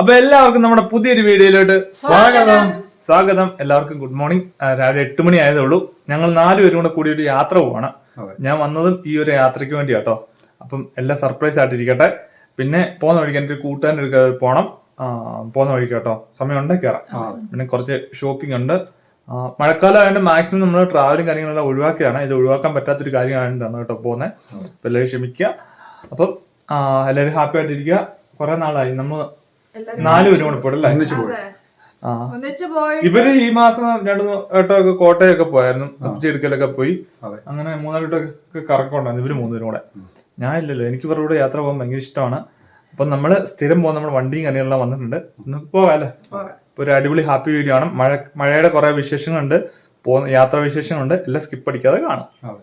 അപ്പൊ എല്ലാവർക്കും നമ്മുടെ പുതിയൊരു വീഡിയോയിലോട്ട് സ്വാഗതം. സ്വാഗതം. എല്ലാവർക്കും ഗുഡ് മോർണിംഗ്. രാവിലെ എട്ട് മണി ആയതേ ഉള്ളൂ. ഞങ്ങൾ നാലുപേരും കൂടെ കൂടി ഒരു യാത്ര പോവാണ്. ഞാൻ വന്നതും ഈ ഒരു യാത്രയ്ക്ക് വേണ്ടി കേട്ടോ അപ്പം എല്ലാം സർപ്രൈസ് ആയിട്ടിരിക്കട്ടെ. പിന്നെ പോകുന്ന വഴിക്ക് എന്റെ ഒരു കൂട്ടുകാരൻ എടുക്ക പോകണം പോകുന്ന വഴിക്ക് കേട്ടോ. സമയം ഉണ്ടെങ്കിൽ കയറാം പിന്നെ കുറച്ച് ഷോപ്പിംഗ് ഉണ്ട്. മഴക്കാലം ആയതുകൊണ്ട് മാക്സിമം നമ്മൾ ട്രാവലും കാര്യങ്ങളെല്ലാം ഒഴിവാക്കിയാണ് ഇത് ഒഴിവാക്കാൻ പറ്റാത്തൊരു കാര്യമായതുകൊണ്ടാണ് കേട്ടോ പോകുന്നത് അപ്പം എല്ലാവരും ക്ഷമിക്കുക അപ്പം എല്ലാവരും ഹാപ്പി ആയിട്ടിരിക്കുക കുറേ നാളായി. നമ്മൾ കൂടെ അല്ലേ? ഒന്നിച്ച് പോയി. ആ. ഒന്നിച്ച് പോയി ഇവർ ഈ മാസം രണ്ടു വട്ടമൊക്കെ കോട്ടയൊക്കെ പോയായിരുന്നു. എടുക്കലൊക്കെ പോയി. അതെ. അങ്ങനെ മൂന്നാലട്ടൊക്കെ കറക്കമുണ്ടായിരുന്നു ഇവർ മൂന്നുപേരും കൂടെ ഞാൻ ഇല്ലല്ലോ. എനിക്ക് ഇവരുടെ കൂടെ യാത്ര പോകാൻ ഭയങ്കര ഇഷ്ടമാണ്. അപ്പൊ നമ്മൾ സ്ഥിരം പോകുന്ന നമ്മുടെ വണ്ടിയും കാര്യങ്ങളെല്ലാം വന്നിട്ടുണ്ട്. ഒന്ന് പോകാല്ലേ ഇപ്പൊ ഒരു അടിപൊളി ഹാപ്പി വീഡിയോ ആണ്. മഴ മഴയുടെ കുറെ വിശേഷങ്ങളുണ്ട്. പോകുന്ന യാത്രാ വിശേഷങ്ങളുണ്ട്. എല്ലാം സ്കിപ്പ് അടിക്കാതെ കാണാം. അതെ.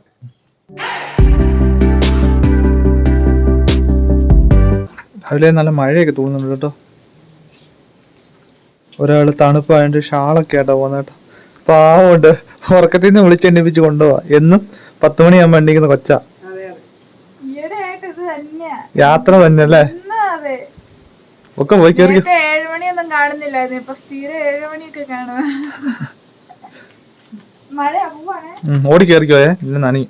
രാവിലെ നല്ല മഴയൊക്കെ തോന്നുന്നുണ്ട് കേട്ടോ. ഒരാൾ തണുപ്പായതുകൊണ്ട് ഷാളൊക്കെ ആട്ടോ പോകുന്ന കേട്ടോ. പാവമുണ്ട്. ഉറക്കത്തിൽ നിന്ന് വിളിച്ചെണ്ണിപ്പിച്ച് കൊണ്ടുപോവാ. എന്നും പത്ത് മണിയാകുമ്പോൾ എണ്ണിക്കുന്ന കൊച്ച. യാത്ര തന്നെ അല്ലേ ഒക്കെ പോയി കയറി നേരത്തെ ഏഴ് മണിയൊന്നും കാണുന്നില്ലായിരുന്നു. ഇപ്പൊ സ്ഥിരം കാണുക ഓടി കയറിക്കോയേ ഇല്ല നനി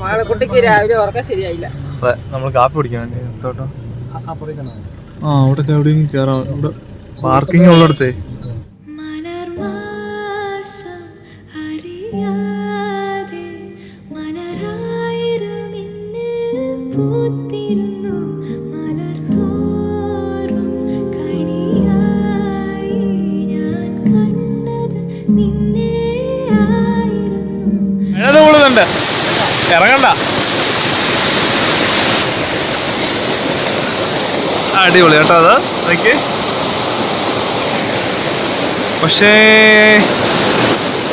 മാളക്കുട്ടിക്ക് രാവിലെ ഉറക്കം ശരിയായില്ല. അതെ നമ്മൾ കാപ്പി കുടിക്കാൻ വേണ്ടി കേട്ടോ ആ അവിടെ എവിടെയെങ്കിലും കേറാം. ഇവിടെ പാർക്കിംഗ് ഉള്ളിടത്തേ പൂത്തിരുന്നു. ഇറങ്ങണ്ട. അടിപൊളി കേട്ടോ അത്. നോക്ക്. പക്ഷേ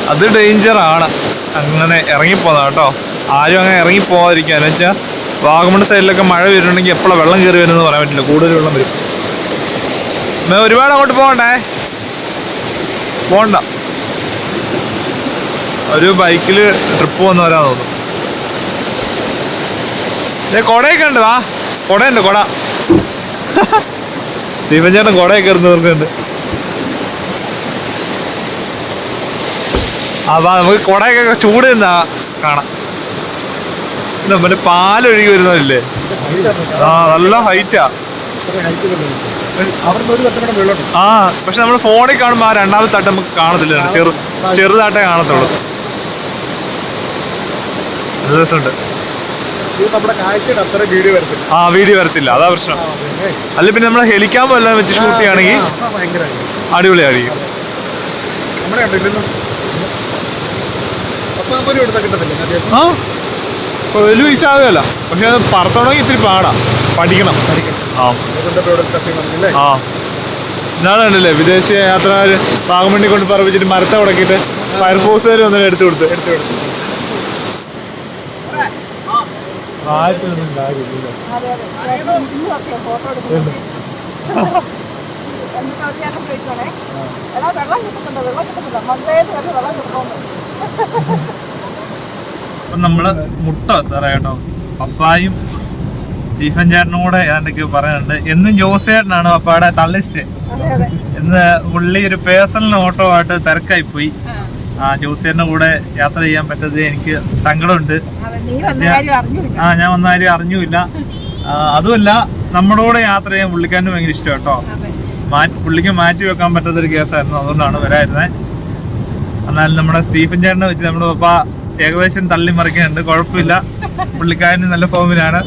അത് ഡേഞ്ചറാണ് അങ്ങനെ ഇറങ്ങിപ്പോന്ന കേട്ടോ. ആരും അങ്ങനെ ഇറങ്ങി പോകാതിരിക്കുക എന്ന് വെച്ചാൽ വാഗമൺ സൈഡിലൊക്കെ മഴ വരുന്നുണ്ടെങ്കിൽ എപ്പോഴാണ് വെള്ളം കയറി വരുന്നത് പറയാൻ പറ്റില്ല. കൂടുതൽ വെള്ളം വരും. ഒരുപാട് അങ്ങോട്ട് പോകണ്ടേ? പോകണ്ട ഒരു ബൈക്കിൽ ട്രിപ്പ് വന്നവരാ തോന്നുന്നു. കൊടയൊക്കെ ഉണ്ട് വാ കൊടയുണ്ട് കൊട. ദീപഞ്ചേട്ടൻ കൊടയൊക്കെ ഇരുന്നവർക്കുണ്ട് ആ വാ നമുക്ക് കൊടയൊക്കെ ചൂട് നിന്നാ കാണാം. മറ്റേ പാലൊഴുകി വരുന്നതല്ലേ ആ നല്ല ഹൈറ്റാ. ആ പക്ഷെ നമ്മൾ ഫോണിൽ കാണുമ്പോൾ ആ രണ്ടാമത്തെ തട്ട് നമുക്ക് കാണത്തില്ല. ചെറു ചെറുതായിട്ടേ കാണത്തുള്ളൂ. രസമുണ്ട്. നമ്മുടെ കാഴ്ചയുടെ അത്ര വീഡിയോ വരത്തില്ല. ആ വീഡിയോ വരത്തില്ല. അതാ പ്രശ്നം. അല്ല പിന്നെ നമ്മൾ ഹെലിക്കാൻ എല്ലാം വെച്ച് ഷൂട്ട് ചെയ്യുകയാണെങ്കിൽ അടിപൊളിയായിരിക്കും. നമ്മുടെ കണ്ടില്ലെന്ന് ആ വലിയ പൈസ ആകുമല്ല പക്ഷെ അത് പറത്തണമെങ്കിൽ ഇത്തിരി പാടാ. പഠിക്കണം. ആ. ആ. കണ്ടില്ലേ വിദേശ യാത്രക്കാർ വാഗമണ്ണി കൊണ്ട് പറപ്പിച്ചിട്ട് മരത്തെ ഉടക്കിയിട്ട് ഫയർഫോഴ്സുകാർ ഒന്നും എടുത്തു കൊടുത്ത്. എടുത്തു കൊടുത്തു കാര്യമില്ല അതെ അതെ ചേട്ടൻ ഫോട്ടോ എടുക്കുന്നു എന്നിട്ട് അത് ഞാൻ ചോദിച്ചോണേ എടാ വെള്ളം കിട്ടുന്നുണ്ടോ വെള്ളം കിട്ടുന്നില്ല മണ്ടേന്ന് വരെ വെള്ളം കിട്ടുന്നു അപ്പം നമ്മൾ മുട്ട തറയാട്ടോ പപ്പായും സ്റ്റീഫൻ ചേട്ടനും കൂടെ ഏതാണ്ടൊക്കെ പറയുന്നുണ്ട്. എന്നും ജോസേട്ടനാണ് പപ്പായുടെ തള്ളിസ്റ്റ്. ഇന്ന് പുള്ളി ഒരു പേഴ്സണൽ ഓട്ടോ ആയിട്ട് തിരക്കായി പോയി. ആ. ജോസ് കൂടെ യാത്ര ചെയ്യാൻ പറ്റാതെ എനിക്ക് സങ്കടമുണ്ട്. ആ ഞാൻ വന്ന കാര്യം അറിഞ്ഞൂല്ല അതുമല്ല നമ്മളോടെ കൂടെ യാത്ര ചെയ്യാൻ പുള്ളിക്കാരന് ഭയങ്കര ഇഷ്ടം കേട്ടോ. മാറ്റി പുള്ളിക്ക് മാറ്റി വെക്കാൻ പറ്റാത്ത ഒരു കേസായിരുന്നു. അതുകൊണ്ടാണ് വരായിരുന്നത് എന്നാൽ നമ്മുടെ സ്റ്റീഫൻ ചേട്ടനെ വെച്ച് നമ്മുടെ പപ്പ ഏകദേശം തള്ളി മറിക്കുന്നുണ്ട്. കുഴപ്പമില്ല. പുള്ളിക്കാരന് നല്ല ഫോമിലാണ്.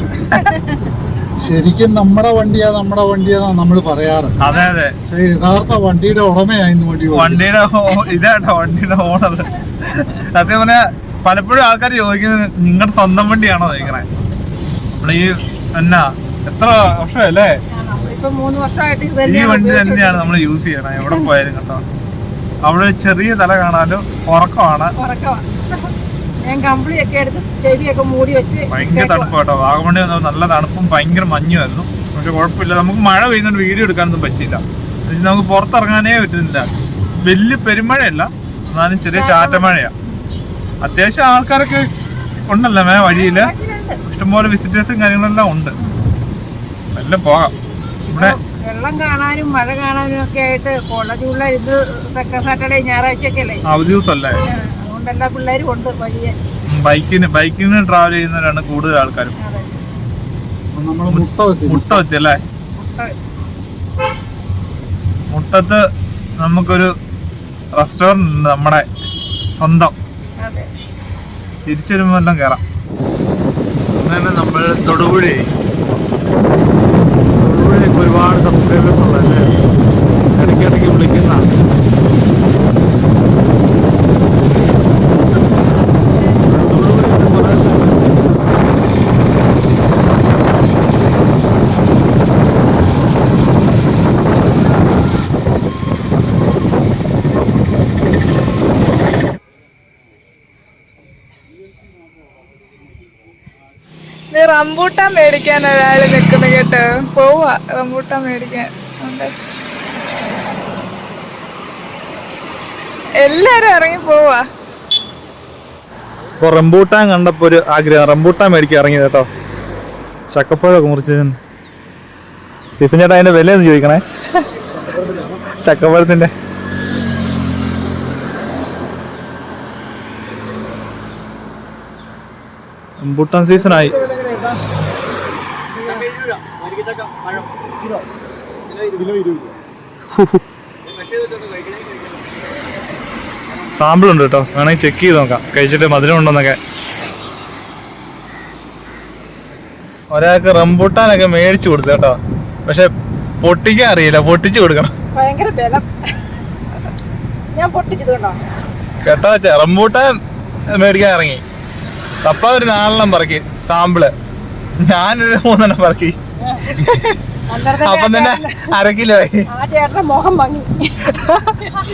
ശരിക്കും നമ്മുടെ വണ്ടിയാ നമ്മുടെ വണ്ടിയാ നമ്മൾ പറയാറ്. അതെ അതെ. യഥാർത്ഥ വണ്ടിയുടെ ഉടമയായിരുന്നു വണ്ടി വണ്ടിയുടെ ഇതാട്ടോ വണ്ടിയുടെ ഓണത്. സത്യം പറഞ്ഞാ പലപ്പോഴും ആൾക്കാർ ചോദിക്കുന്നത് നിങ്ങളുടെ സ്വന്തം വണ്ടിയാണോ ചോദിക്കണേ. നമ്മളീ എന്നാ എത്ര വർഷമല്ലേ ഈ വണ്ടി തന്നെയാണ് നമ്മൾ യൂസ് ചെയ്യണേ. എവിടെ പോയാലും കേട്ടോ. അവിടെ ചെറിയ തല കാണാനും ഉറക്കമാണ്. ഉറക്കമാ ഞാൻ കമ്പിളിയൊക്കെ എടുത്ത് ചെവിയൊക്കെ മൂടി വെച്ച് ഭയങ്കര തണുപ്പ് കേട്ടോ. വാഗമണ്ണി വന്നപ്പോൾ നല്ല തണുപ്പും ഭയങ്കര മഞ്ഞുമായിരുന്നു. പക്ഷെ കുഴപ്പമില്ല. നമുക്ക് മഴ പെയ്യുന്നതുകൊണ്ട് വീഡിയോ എടുക്കാനൊന്നും പറ്റിയില്ല. നമുക്ക് പുറത്തിറങ്ങാനേ പറ്റുന്നില്ല. വലിയ പെരുമഴയല്ല. എന്നാലും ചെറിയ ചാറ്റമഴയാ അത്യാവശ്യം ആൾക്കാരൊക്കെ ഉണ്ടല്ലോ മേ വഴിയിൽ. ഇഷ്ടംപോലെ വിസിറ്റേഴ്സും കാര്യങ്ങളെല്ലാം ഉണ്ട്. എല്ലാം പോകാം. ഇവിടെ വെള്ളം കാണാനും മഴ കാണാനും ഒക്കെ ആയിട്ട് കോളേജുള്ള ഇത് സെക്കൻഡ് സാറ്റർഡേ ഞായറാഴ്ചയൊക്കെ അല്ലേ അവധി ദിവസമല്ലേ? അതുകൊണ്ട് എല്ലാ പിള്ളേരും ഉണ്ട് വഴിയെ. ബൈക്കിന് ബൈക്കിന് ട്രാവൽ ചെയ്യുന്നവരാണ് കൂടുതൽ ആൾക്കാരും. മുട്ട വെച്ച് അല്ലേ മുട്ട മുട്ടത്ത് നമുക്കൊരു റെസ്റ്റോറന്റ് ഉണ്ട് നമ്മുടെ സ്വന്തം. തിരിച്ചു വരുമ്പോൾ എല്ലാം കയറാം അങ്ങനെ നമ്മൾ തൊടുപുഴ തൊടുപുഴയൊക്കെ ഒരുപാട് സബ്സ്ക്രൈബേഴ്സ് ഉള്ളതല്ലേ ഇടയ്ക്കിടയ്ക്ക് വിളിക്കുന്ന തൊടുപുഴയൊക്കെ കുറേ സ്ഥലത്ത് നീ റംബൂട്ടാൻ മേടിക്കാൻ ഒരാൾ നിൽക്കുന്നു കേട്ടോ. പോവാ റംബൂട്ടാൻ മേടിക്കാൻ. എല്ലാരും ഇറങ്ങി പോവാ ഇപ്പൊ റംബൂട്ടാൻ കണ്ടപ്പോൾ ഒരു ആഗ്രഹം. റംബൂട്ടാൻ മേടിക്കാൻ ഇറങ്ങി കേട്ടോ. ചക്കപ്പഴമൊക്കെ മുറിച്ച് സിഫിൻ ചേട്ടാ അതിന്റെ വില ഒന്ന് ചോദിക്കണേ. ചക്കപ്പഴത്തിന്റെ. റംബൂട്ടാൻ സീസണായി സാമ്പിൾ ഉണ്ട് കേട്ടോ. വേണമെങ്കിൽ ചെക്ക് ചെയ്ത് നോക്കാം. കഴിച്ചിട്ട് മധുരം ഉണ്ടോന്നൊക്കെ. ഒരാൾക്ക് റംബൂട്ടാനൊക്കെ മേടിച്ചു കൊടുത്തു കേട്ടോ. പക്ഷെ പൊട്ടിക്കാൻ അറിയില്ല. പൊട്ടിച്ചു കൊടുക്കണം. ഭയങ്കര ബലം. ഞാൻ പൊട്ടിച്ചത് കൊണ്ടോ കേട്ടോ വെച്ചാ റംബൂട്ടാൻ മേടിക്കാൻ ഇറങ്ങി. തപ്പ ഒരു നാലെണ്ണം പറക്കി. സാമ്പിൾ. ഞാനൊരു മൂന്നെണ്ണം പറക്കി. അപ്പം തന്നെ അര കിലോ ആയി. ആ ചേട്ടന്റെ മുഖം ഭംഗി.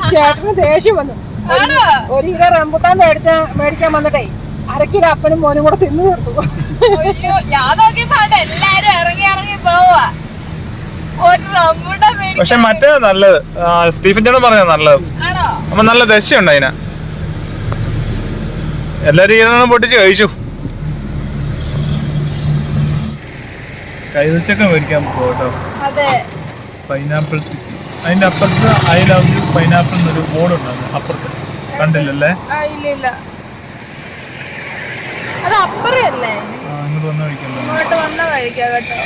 ചേട്ടന് ദേഷ്യം വന്നു. ഒരു- ഒരു കിലോ റംബുട്ടാൻ മേടിച്ച മേടിക്കാൻ വന്നിട്ടേ അരക്കിലോ അപ്പനും മോനും കൂടെ തിന്നു തീർത്തു. ഞാൻ നോക്കിയപ്പോ എല്ലാരും ഇറങ്ങി ഇറങ്ങി പോവാ. ഒരു റംബൂട്ടാൻ മേടിക്കാൻ പക്ഷെ മറ്റേ നല്ലത്. ആ, സ്റ്റീഫൻ ചേട്ടൻ പറഞ്ഞ നല്ലത്. ആണോ? അപ്പൊ നല്ല ദശയുണ്ട് അതിനാ. എല്ലാരും ഇതൊന്നും പൊട്ടിച്ച് കഴിച്ചു. കൈതച്ചക്ക മേടിക്കാൻ പോകട്ടോ. പൈനാപ്പിൾ സിറ്റി അതിന്റെ അപ്പുറത്ത് ഐ ലവ് യു പൈനാപ്പിൾ എന്നൊരു ബോർഡ് ഉണ്ടായിരുന്നു അപ്പുറത്ത്. കണ്ടില്ലല്ലേ? ഇങ്ങോട്ട് വന്ന് കഴിക്കല്ലോ ഇങ്ങോട്ട് വന്ന വഴിക്കാ കേട്ടോ.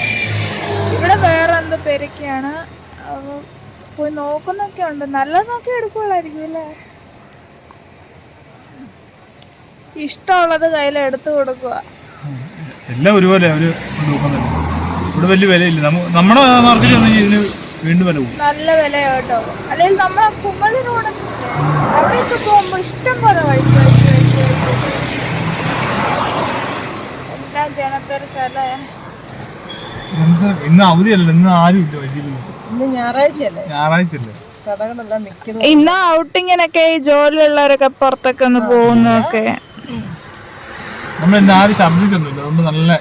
ഇവിടെ വേറെ എന്തോ പെരക്കാണ്. അപ്പൊ പോയി നോക്കുന്നൊക്കെ ഉണ്ട്. നല്ല നോക്കി എടുക്കുള്ളായിരിക്കും അല്ലേ? ഇഷ്ടമുള്ളത് കയ്യിൽ എടുത്തു കൊടുക്കുക എല്ലാം ഒരുപോലെ അവർ നോക്കുന്നില്ല ഇവിടെ വലിയ വിലയില്ല. നമ്മ നമ്മുടെ മാർക്കറ്റ് വന്നു ഇതിന് വീണ്ടും വില പോകും നല്ല വില കേട്ടോ അല്ലെങ്കിൽ നമ്മളെ കുമ്മളി റോഡ് അവിടെയൊക്കെ പോകുമ്പോ ഇഷ്ടം പോലെ വഴിക്ക് വഴിക്ക് വഴിക്ക് വഴിക്ക്. എല്ലാം ജനത്തിരക്കല്ലേ എന്ത് ഇന്ന് അവധിയല്ലോ ഇന്ന് ആരും ഇല്ല ഇന്ന് ഞായറാഴ്ചയല്ലേ ഞായറാഴ്ച അല്ലേ? കടകളെല്ലാം നിൽക്കുന്നു. ഇന്ന് ഔട്ടിങ്ങിനൊക്കെ ഈ ജോലിയുള്ളവരൊക്കെ പുറത്തൊക്കെ ഒന്ന് പോകുന്നൊക്കെ നമ്മൾ ഇന്ന് ആരും ശബ്ദിച്ചൊന്നുമില്ല. അതുകൊണ്ട് നല്ല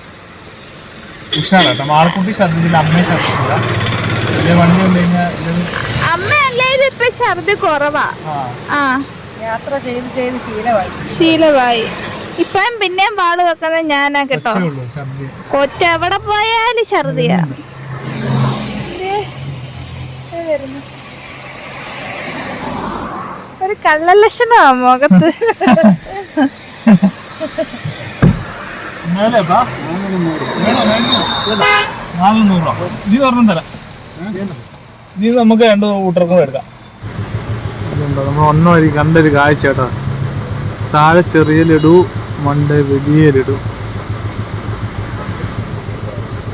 ഉഷാറാട്ടോ മാളക്കുട്ടി ഛർദ്ദിച്ചില്ല അമ്മയെ ഛർദ്ദിച്ചില്ല വലിയ വണ്ടി വന്നു കഴിഞ്ഞാൽ അമ്മ ഇപ്പൊ ഛർദി കുറവാ. ആ. യാത്ര ചെയ്ത് ചെയ്ത് ശീലമായി. ശീലമായി. ഇപ്പം പിന്നെയും പാട് വെക്കുന്നത് ഞാനാ കേട്ടോ. കൊച്ചെവിടെ പോയാലും ഛർദിയാ. ഒരു കള്ളലക്ഷണമാ മുഖത്ത്. നീ തരാം. നീ നമുക്ക് രണ്ട് കൂട്ടർക്കും എടുക്കാം. നമ്മൾ ഒന്ന വഴി കണ്ടൊരു കാഴ്ച കേട്ടോ. താഴെ ചെറിയ ലഡു മണ്ട വലിയ ലഡു.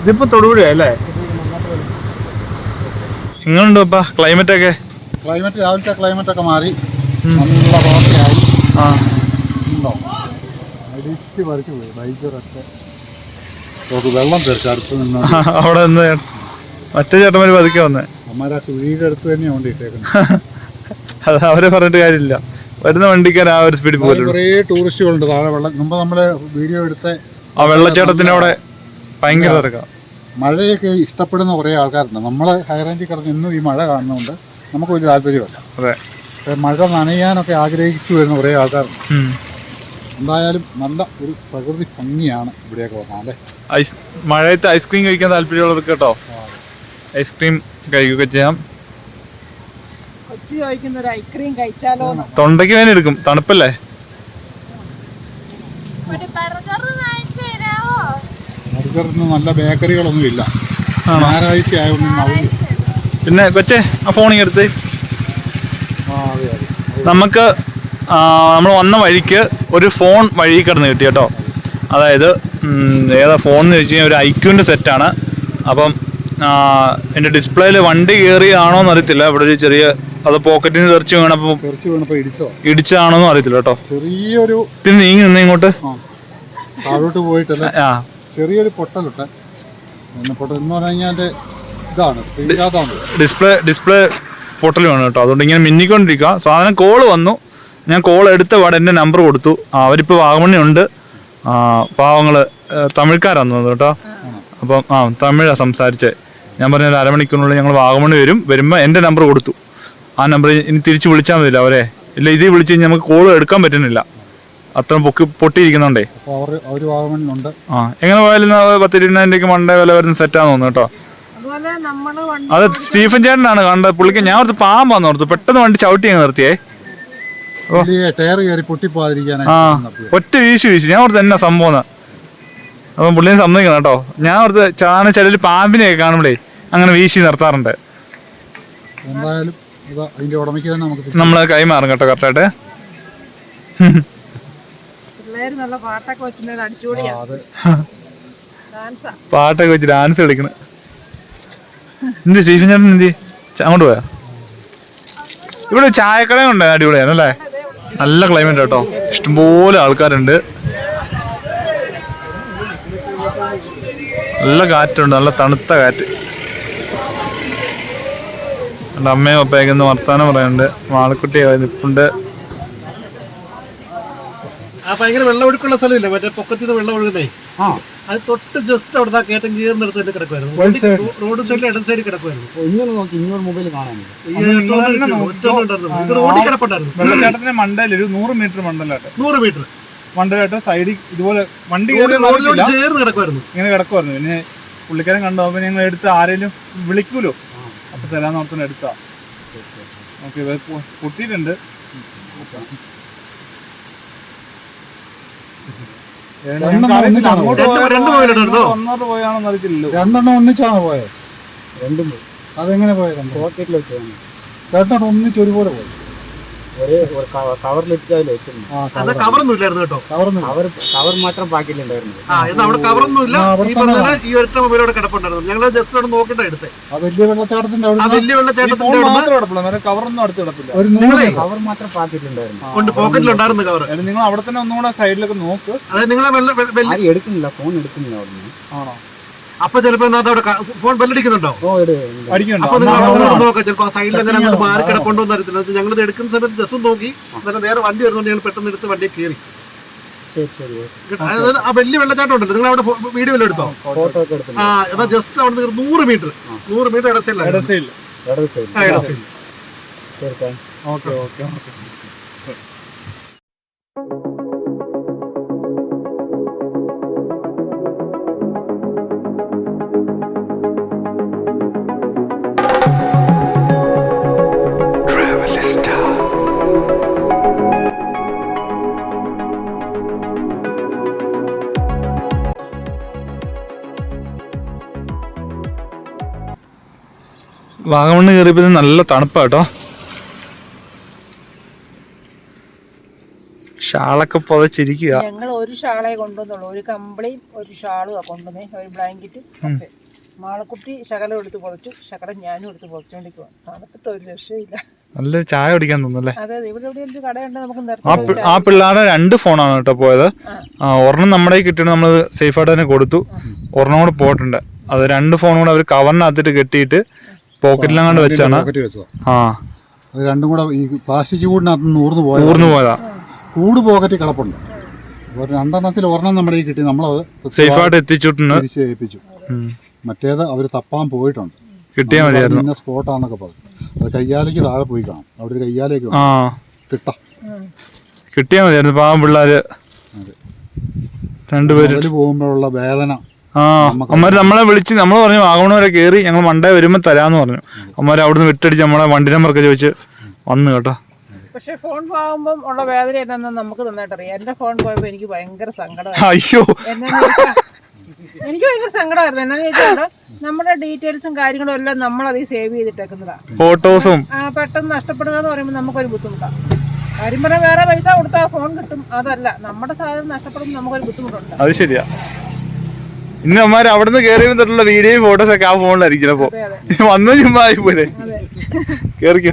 ഇതിപ്പോ തൊടുപുഴയല്ലേ അല്ലേ? അപ്പാ ക്ലൈമറ്റ് ഒക്കെ? ക്ലൈമറ്റ് രാവിലത്തെ ക്ലൈമറ്റ് ഒക്കെ മാറി. നല്ല ആ. അടിച്ച് പറിച്ചു പോയി ബൈക്കൊക്കെ നമുക്ക് വെള്ളം തെറിച്ച് അടുത്ത് നിന്ന് അവിടെ നിന്ന് മറ്റേ ചേട്ടന്മാര് പതുക്കെ വന്നേ. അമ്മാരാ കുഴിയുടെ അടുത്ത് തന്നെയാണ് കൊണ്ട് ഇട്ടേക്കുന്നത് അത് അവരെ പറഞ്ഞിട്ട് കാര്യമില്ല. വരുന്ന വണ്ടിക്കാൻ ആ ഒരു സ്പീഡിൽ പോലും കുറേ ടൂറിസ്റ്റുകളുണ്ട് താഴെ വെള്ളം മുമ്പ് നമ്മൾ വീഡിയോ എടുത്ത ആ വെള്ളച്ചാട്ടത്തിനവിടെ ഭയങ്കര തിരക്കാം. മഴയൊക്കെ ഇഷ്ടപ്പെടുന്ന കുറേ ആൾക്കാരുണ്ട്. നമ്മൾ ഹൈറേഞ്ചിൽ കിടന്ന് ഇന്നും ഈ മഴ കാണുന്നതുകൊണ്ട് നമുക്ക് വലിയ താല്പര്യമല്ല. അതെ. മഴ നനയാനൊക്കെ ആഗ്രഹിച്ചു വരുന്ന കുറേ ആൾക്കാരുണ്ട്. എന്തായാലും നല്ല ഒരു പ്രകൃതി ഭംഗിയാണ് ഇവിടെയൊക്കെ വന്നാൽ അല്ലേ? ഐസ് മഴയത്ത് ഐസ്ക്രീം കഴിക്കാൻ താല്പര്യമുള്ളവർക്ക് കേട്ടോ. ഐസ്ക്രീം കഴിക്കുക ചെയ്യാം. തൊണ്ടയ്ക്ക് വേദന എടുക്കും. തണുപ്പല്ലേ? നല്ല ബേക്കറികളൊന്നും ഇല്ല. ഞായറാഴ്ച ആയതുകൊണ്ട് ഇന്ന് പിന്നെ കൊച്ചേ ആ ഫോണിങ് എടുത്ത്. നമുക്ക് നമ്മൾ വന്ന വഴിക്ക് ഒരു ഫോൺ വഴി കിടന്ന് കിട്ടി കേട്ടോ. അതായത് ഏതാ ഫോൺ എന്ന് വെച്ച് കഴിഞ്ഞാൽ ഒരു ഐക്യൂന്റെ സെറ്റാണ് അപ്പം എന്റെ ഡിസ്പ്ലേയിൽ വണ്ടി കയറിയാണോ എന്ന് അറിയത്തില്ല. ഇവിടെ ഒരു ചെറിയ അത് പോക്കറ്റിൽ നിന്ന് തെറിച്ച് ഇടിച്ചോ? ഇടിച്ചതാണോ എന്ന് അറിയത്തില്ല കേട്ടോ. ചെറിയൊരു പിന്നെ നീങ്ങി നിന്ന് ഇങ്ങോട്ട്. താഴോട്ട് പോയിട്ടല്ലേ? ചെറിയൊരു പൊട്ടലുണ്ട്. ഡിസ്പ്ലേ ഡിസ്പ്ലേ പൊട്ടൽ വേണം കേട്ടോ. അതുകൊണ്ട് ഇങ്ങനെ മിന്നിക്കൊണ്ടിരിക്കുക. സാധനം കോൾ വന്നു. ഞാൻ കോൾ എടുത്ത പാടെ എന്റെ നമ്പർ കൊടുത്തു. ആ, അവരിപ്പോൾ വാഗമണ്ണി ഉണ്ട് പാവങ്ങൾ തമിഴ്ക്കാരാന്ന് തോന്നുന്നു കേട്ടോ. അപ്പം ആ തമിഴാണ് സംസാരിച്ചത് ഞാൻ പറഞ്ഞ ഒരു അരമണിക്കൂറിനുള്ളിൽ ഞങ്ങൾ വാഗമണ്ണി വരും. വരുമ്പോൾ എന്റെ നമ്പർ കൊടുത്തു. ആ നമ്പർ ഇനി തിരിച്ച് വിളിച്ചാൽ മതിയില്ല അവരെ. ഇല്ല ഇതിൽ വിളിച്ച് കഴിഞ്ഞാൽ നമുക്ക് കോൾ എടുക്കാൻ പറ്റുന്നില്ല. അത്ര പൊക്കി പൊട്ടിയിരിക്കുന്നുണ്ടേ. ആ എങ്ങനെ പോയാലും ആ പത്ത് ഇരുപതിനായിരം മണ്ടേ വില വരുന്ന സെറ്റാന്ന് തോന്നുന്നു കേട്ടോ. അതുപോലെ നമ്മൾ വണ്ടി അത് സ്റ്റീഫൻ ചേട്ടനാണ് കണ്ടത്. പുള്ളിക്ക് ഞാൻ ഓർത്ത് പാമ്പാന്ന് ഓർത്തു. പെട്ടെന്ന് വണ്ടി ചവിട്ടി അങ്ങ് നിർത്തിയേ. ടയർ കയറി. ഒറ്റ വീശി വീശി. ഞാൻ ഓർത്ത് എന്നാ സംഭവം. അപ്പം പുള്ളിയെ സമ്മതിക്കണം കേട്ടോ. ഞാൻ ഓർത്ത് ചാണ ചിലർ പാമ്പിനെയൊക്കെ കാണുമ്പോഴേ അങ്ങനെ വീശി നിർത്താറുണ്ട്. എന്തായാലും ഇത് അതിന്റെ ഉടമയ്ക്ക് തന്നെ നമുക്ക് നമ്മൾ കൈമാറും കേട്ടോ കറക്റ്റായിട്ട്. പാട്ടൊക്കെ വെച്ച് ഡാൻസ് കളിക്കണ. എന്ത് സ്റ്റീഫൻ ചേട്ടൻ എന്ത്? അങ്ങോട്ട് പോയാ? ഇവിടെ ചായക്കടയുണ്ട് അടിപൊളിയാണ് അല്ലേ നല്ല ക്ലൈമറ്റ് കേട്ടോ ഇഷ്ടംപോലെ ആൾക്കാരുണ്ട്. നല്ല കാറ്റുണ്ട് നല്ല തണുത്ത കാറ്റ്. എന്റെ അമ്മയും അപ്പയൊക്കെ ഇന്ന് വർത്താനം പറയുന്നുണ്ട്. മാളക്കുട്ടി നിപ്പുണ്ട്. ഭയങ്കര വെള്ളമൊഴുക്കുള്ള സ്ഥലമില്ല? മറ്റേ പൊക്കത്തിൽ നിന്ന് വെള്ളം ഒഴുകുന്നേ? ആ. അത് തൊട്ട് ജസ്റ്റ് അവിടെ കയറ്റം കീറുന്നിടത്ത് തന്നെ കിടക്കുമായിരുന്നു റോഡ് സൈഡിൽ ഇടം സൈഡിൽ കിടക്കുമായിരുന്നു ഇങ്ങനെ നോക്കി ഇങ്ങോട്ട് മൊബൈൽ കാണാനില്ല റോഡിൽ കിടപ്പുണ്ടായിരുന്നു. വെള്ളച്ചാട്ടത്തിന്റെ മണ്ടയിൽ ഒരു നൂറ് മീറ്റർ മണ്ടലായിട്ട് നൂറ് മീറ്റർ മണ്ടലായിട്ട് സൈഡിൽ ഇതുപോലെ വണ്ടി റോഡിലോട് ചേർന്ന് കിടക്കുമായിരുന്നു ഇങ്ങനെ കിടക്കുമായിരുന്നു പിന്നെ പുള്ളിക്കാരൻ കണ്ടു അപ്പൊ ഞങ്ങൾ എടുത്ത് ആരെങ്കിലും വിളിക്കൂലോ? അപ്പൊ തരാന്ന് നോക്കുന്ന എടുത്താ. ഓക്കെ പൊട്ടിയിട്ടുണ്ട് ഒന്നോട്ട് പോയാണോന്ന് അറിയത്തില്ലല്ലോ. രണ്ടെണ്ണം ഒന്നിച്ചാണോ പോയത്? രണ്ടും പോയി. അതെങ്ങനെ പോയത്? പോക്കറ്റിൽ വെച്ചാണ് രണ്ടെണ്ണം ഒന്നിച്ച് ഒരുപോലെ പോയി. ഒരേ ഒരു കവറിലിട്ട് അതിൽ വെച്ചിരുന്നു അത് കവറൊന്നും ഇല്ലായിരുന്നു കേട്ടോ. കവർ കവർ മാത്രം പാക്കിലുണ്ടായിരുന്നു ആ എന്നാൽ അവിടെ കവറൊന്നും ഇല്ല ഈ പറഞ്ഞ ഈ ഒറ്റ മൊബൈൽ അവിടെ കിടപ്പുണ്ടായിരുന്നു. ഞങ്ങൾ ജസ്റ്റ് അവിടെ നോക്കിട്ടാ വലിയ വെള്ളച്ചാട്ടത്തിന്റെ അവിടെ വലിയ വെള്ളച്ചാട്ടത്തിന്റെ അവിടെ കവറൊന്നും അടുത്ത് കിടപ്പില്ല. ഒരു നിങ്ങളെ കവർ മാത്രം പാക്കിലുണ്ടായിരുന്നു പോക്കറ്റിലുണ്ടായിരുന്നു കവർ നിങ്ങൾ അവിടെ തന്നെ ഒന്നുകൂടെ സൈഡിലൊക്കെ നോക്ക്. അതായത് നിങ്ങളെ എടുക്കുന്നില്ല ഫോൺ എടുക്കുന്നില്ല അവിടുന്ന്. ആണോ? അപ്പൊ ചിലപ്പോ എന്താ അവിടെ ഫോൺ ബെല്ലടിക്കുന്നുണ്ടോ? അപ്പൊ നിങ്ങൾ അവിടെ നോക്കാം ചിലപ്പോ സൈഡിൽ അങ്ങനെ അങ്ങോട്ട് മാറി കിടപ്പുണ്ടോ എന്ന് അറിയത്തില്ല. ഞങ്ങൾ ഇത് എടുക്കുന്ന സമയത്ത് ജസ്റ്റ് നോക്കി. എന്നിട്ട് നേരെ വണ്ടി വരുന്നുണ്ട് ഞങ്ങൾ പെട്ടെന്ന് എടുത്ത് വണ്ടിയെ കയറി ആ വലിയ വെള്ളച്ചാട്ടം ഉണ്ടല്ലോ നിങ്ങൾ അവിടെ വീഡിയോ വല്ലതും എടുത്തോ? ആ എന്നാ ജസ്റ്റ് അവിടെ നിന്ന് നൂറ് മീറ്റർ. നൂറ് മീറ്റർ ഇടച്ചില്ല. ഇടസൈഡിൽ ഓക്കെ ഓക്കെ ഓക്കെ. വാഗമണ്ണ് കയറിയപ്പോൾ നല്ല തണുപ്പാട്ടോ. ഷാളൊക്കെ പുതച്ചിരിക്കുക. ഞങ്ങൾ ഒരു ഷാളെ കൊണ്ടുവന്നുള്ളൂ. ഒരു കമ്പിളിയും ഒരു ഷാളും കൊണ്ടുവന്നേ. ഒരു ബ്ലാങ്കറ്റ് മാളക്കുട്ടി ശകലം എടുത്ത് പൊതിച്ചു. ശകലം ഞാനും എടുത്ത് പൊതിച്ചോണ്ടിരിക്കുവാ. തണുത്തിട്ട് ഒരു രക്ഷയില്ല. നല്ലൊരു ചായ കുടിക്കാൻ തോന്നുന്നല്ലേ? അതെ ഇവിടെ ഇവിടെ ഒരു കടയുണ്ട്. നമുക്ക് ആ പിള്ളേരുടെ രണ്ട് ഫോണാണ് കേട്ടോ പോയത്. ഒരെണ്ണം നമ്മുടെ കിട്ടിയത് നമ്മൾ സേഫായിട്ട് തന്നെ കൊടുത്തു. ഒരെണ്ണം കൂടെ പോയിട്ടുണ്ട്. അത് രണ്ട് ഫോണും കൂടെ അവർ കവറിനകത്തിട്ട് കെട്ടിയിട്ട് പോക്കറ്റിലങ്ങാണ്ട് വെച്ചാണ്. പോക്കറ്റ് വെച്ചതാ. ആ. അത് രണ്ടും കൂടെ ഈ പ്ലാസ്റ്റിക് കൂടിനകത്ത് നിന്ന് ഊർന്നു പോയത് ഊർന്നു പോയതാ. കൂട് പോക്കറ്റ് കിടപ്പുണ്ട്. ഒരു രണ്ടെണ്ണത്തിൽ ഒരെണ്ണം നമ്മുടെ ഈ കിട്ടി. നമ്മളത് സേഫായിട്ട് എത്തിച്ചിട്ടുണ്ട്. തിരിച്ച് ഏൽപ്പിച്ചു. മറ്റേത് അവർ തപ്പാൻ പോയിട്ടുണ്ട്. കിട്ടിയാൽ മതിയായിരുന്നു. ഇന്ന സ്പോട്ടാന്നൊക്കെ പറഞ്ഞു. അത് കയ്യാലേക്ക് താഴെ പോയി കാണും. അവിടെ ഒരു കയ്യാലേക്ക് ആ. തിട്ട. കിട്ടിയാൽ മതിയായിരുന്നു. പാവം പിള്ളേര്. രണ്ടുപേര്. പോകുമ്പോഴുള്ള വേദന ആ നമ്മളെ വിളിച്ച് നമ്മൾ പറഞ്ഞു വാഗമണ് വരെ കയറി ഞങ്ങൾ മണ്ടേ വരുമ്പോൾ തരാന്ന് പറഞ്ഞു. അമ്മമാര് അവിടുന്ന് വിട്ടടിച്ച് നമ്മളെ വണ്ടി നമ്പറൊക്കെ ചോദിച്ച് വന്നു കേട്ടോ. പക്ഷെ ഫോൺ പോകുമ്പം ഉള്ള വേദന എന്താണെന്ന് നമുക്ക് നന്നായിട്ട് അറിയാം. എന്റെ ഫോൺ പോയപ്പോൾ എനിക്ക് ഭയങ്കര സങ്കടമായി അയ്യോ. എനിക്ക് ഭയങ്കര സങ്കടമായിരുന്നു. എന്നാന്ന് ചോദിച്ചാൽ നമ്മുടെ ഡീറ്റെയിൽസും കാര്യങ്ങളും എല്ലാം നമ്മൾ നമ്മളത് സേവ് ചെയ്തിട്ടേക്കുന്നതാ. ഫോട്ടോസും. ആ പെട്ടെന്ന് നഷ്ടപ്പെടുക എന്ന് പറയുമ്പോൾ നമുക്കൊരു ബുദ്ധിമുട്ടാണ് കാര്യം പറഞ്ഞാൽ വേറെ പൈസ കൊടുത്താൽ ഫോൺ കിട്ടും. അതല്ല നമ്മുടെ സാധനം നഷ്ടപ്പെടുമ്പോൾ നമുക്കൊരു ബുദ്ധിമുട്ടുണ്ട്. അത് ശരിയാ. ഇന്ന് അമ്മമാര് അവിടുന്ന് കേറി തൊട്ടുള്ള വീഡിയോയും ഫോട്ടോസ് ഒക്കെ ആ ഫോണിലായിരിക്കും അപ്പോ വന്നു ചുമ്മാ ആയിപ്പോലെ കേറിക്കോ.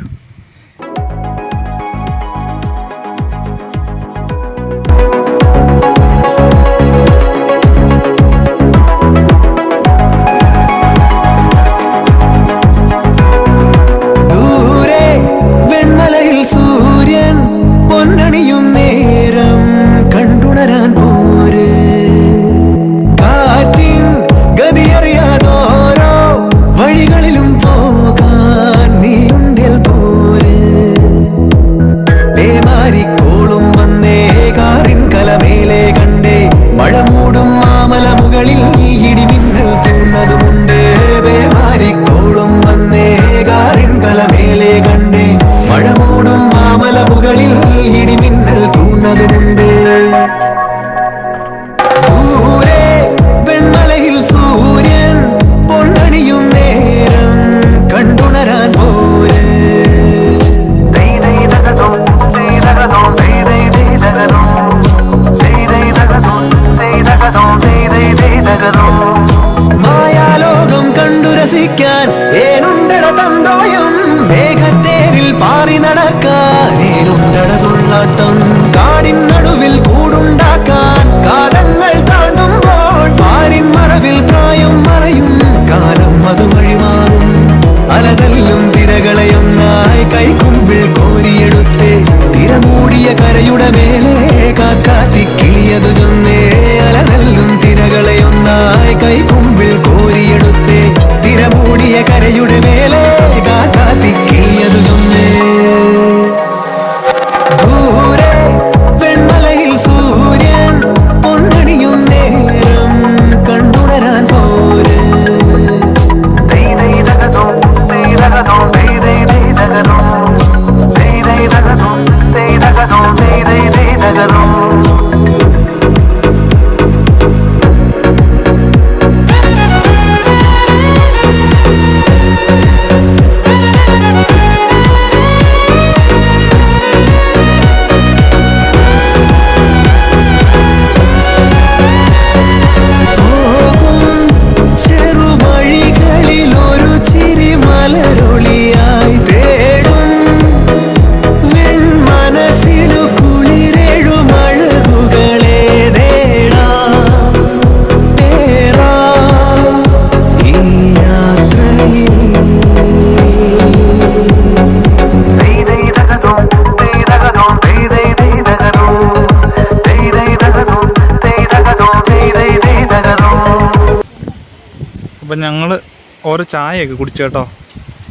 ഓരോ ചായയൊക്കെ കുടിച്ചു കേട്ടോ.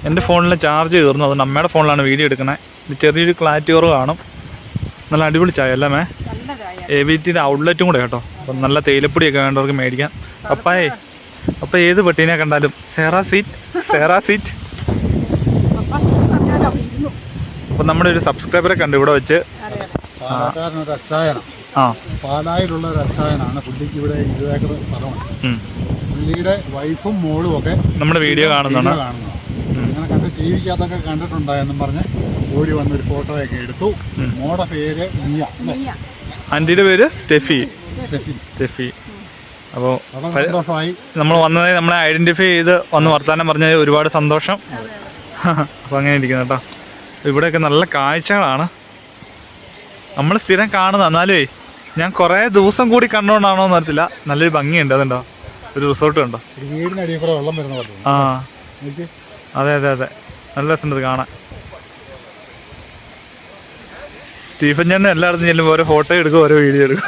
എന്റെ ഫോണിലെ ചാർജ് തീർന്നു. അതുകൊണ്ട് അമ്മയുടെ ഫോണിലാണ് വീഡിയോ എടുക്കണേ. ഇത് ചെറിയൊരു ക്ലാരിറ്റി കുറവ് കാണും. നല്ല അടിപൊളി ചായ അല്ലേ മേ എ വി ടിയുടെ ഔട്ട്ലെറ്റും കൂടെ കേട്ടോ. അപ്പം നല്ല തേയിലപ്പൊടിയൊക്കെ വേണ്ടവർക്ക് മേടിക്കാം. അപ്പായേ അപ്പം ഏത് പെട്ടീനെ കണ്ടാലും? സെറാ സീറ്റ് സെറാ സീറ്റ് അപ്പം നമ്മുടെ ഒരു സബ്സ്ക്രൈബറെ കണ്ടു ഇവിടെ വെച്ച്. പാലക്കാരനൊരു അച്ചായനാണ്. ആ. പാലായിലുള്ള ഒരു അച്ചായനാണ്. പുള്ളിക്ക് ഇവിടെ ഇരുപതേക്കർ സ്ഥലമുണ്ട്. ഉം. പുള്ളിയുടെ വൈഫും മോളും ഒക്കെ നമ്മുടെ വീഡിയോ കാണുന്നതാണ്. അങ്ങനെ കണ്ട് ടി വിക്കകത്തൊക്കെ കണ്ടിട്ടുണ്ടായെന്നും പറഞ്ഞ് ഓടി വന്നൊരു ഫോട്ടോയൊക്കെ എടുത്തു. മോടെ പേര് മിയ? ആന്റിയുടെ പേര് സ്റ്റെഫി. സ്റ്റെഫി. അപ്പോൾ നമ്മൾ വന്നത് നമ്മളെ ഐഡന്റിഫൈ ചെയ്ത് വന്ന് വർത്താനം പറഞ്ഞത് ഒരുപാട് സന്തോഷം. അപ്പോൾ അങ്ങനെ ഇരിക്കുന്നു കേട്ടോ. ഇവിടെയൊക്കെ നല്ല കാഴ്ചകളാണ്. നമ്മൾ സ്ഥിരം കാണുന്ന എന്നാലേ ഞാൻ കുറേ ദിവസം കൂടി കണ്ടുകൊണ്ടാണോ എന്ന് അറിയത്തില്ല. നല്ലൊരു ഭംഗിയുണ്ട് അതുണ്ടോ? ഒരു റിസോർട്ട് ഉണ്ടോ ഒരു വീടിനടിയിൽ കൂടെ വെള്ളം വരുന്ന പോലെ ആ. അതെ അതെ അതെ. നല്ല രസമുണ്ട് കാണാൻ. സ്റ്റീഫൻ ചേട്ടൻ എല്ലായിടത്തും ചെല്ലുമ്പോൾ ഓരോ ഫോട്ടോ എടുക്കും ഓരോ വീഡിയോ എടുക്കും.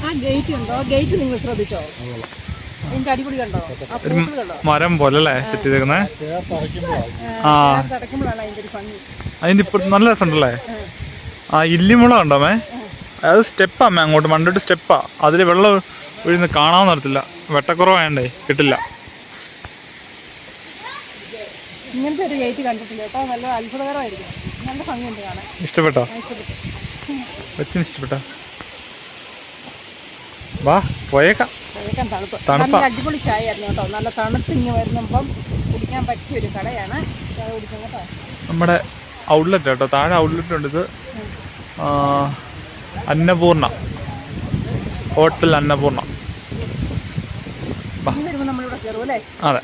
ആ ഗേറ്റ് ഉണ്ടോ? ഗേറ്റ് നിങ്ങൾ ശ്രദ്ധിച്ചോ? ഇതിന്റെ അടിപൊളി കണ്ടോ? ആ കണ്ടോ? മരം പോലെ അല്ലേ സെറ്റ് ചെയ്തേക്കുന്നേ? ആ അതിന്റെ ഇപ്പൊ നല്ല രസമുണ്ടല്ലേ? ആ ഇല്ലിമുള ഉണ്ടോ മേ? അത് സ്റ്റെപ്പാണ് അങ്ങോട്ട്. മണ്ടോട്ട് സ്റ്റെപ്പാ. അതിൽ വെള്ളം വീഴുന്ന കാണാൻ നടത്തില്ല വെട്ടക്കുറവായണ്ടേ കിട്ടില്ല. ഇങ്ങനത്തെ ഒരു ഗേറ്റ് കണ്ടിട്ടില്ല? കേട്ടോ നല്ല അത്ഭുതകരമായിരിക്കും. നല്ല ഭംഗിയുണ്ട് കാണാൻ. ഇഷ്ടപ്പെട്ടോ? വെച്ചിന് ഇഷ്ടപ്പെട്ടു? വാ പോയേക്കാം. തണുപ്പ്. നല്ല അടിപൊളി ചായ ആയിരുന്നു കേട്ടോ. നല്ല തണുത്ത് ഇങ്ങനെ വരുമ്പം കുടിക്കാൻ പറ്റിയ ഒരു കടയാണ്. ചായ കുടിക്കാൻ നമ്മുടെ ഔട്ട്ലെറ്റ് കേട്ടോ. താഴെ ഔട്ട്ലെറ്റ് ഉണ്ട് ഇത്. അന്നപൂർണ. ഹോട്ടൽ അന്നപൂർണ. അതെ.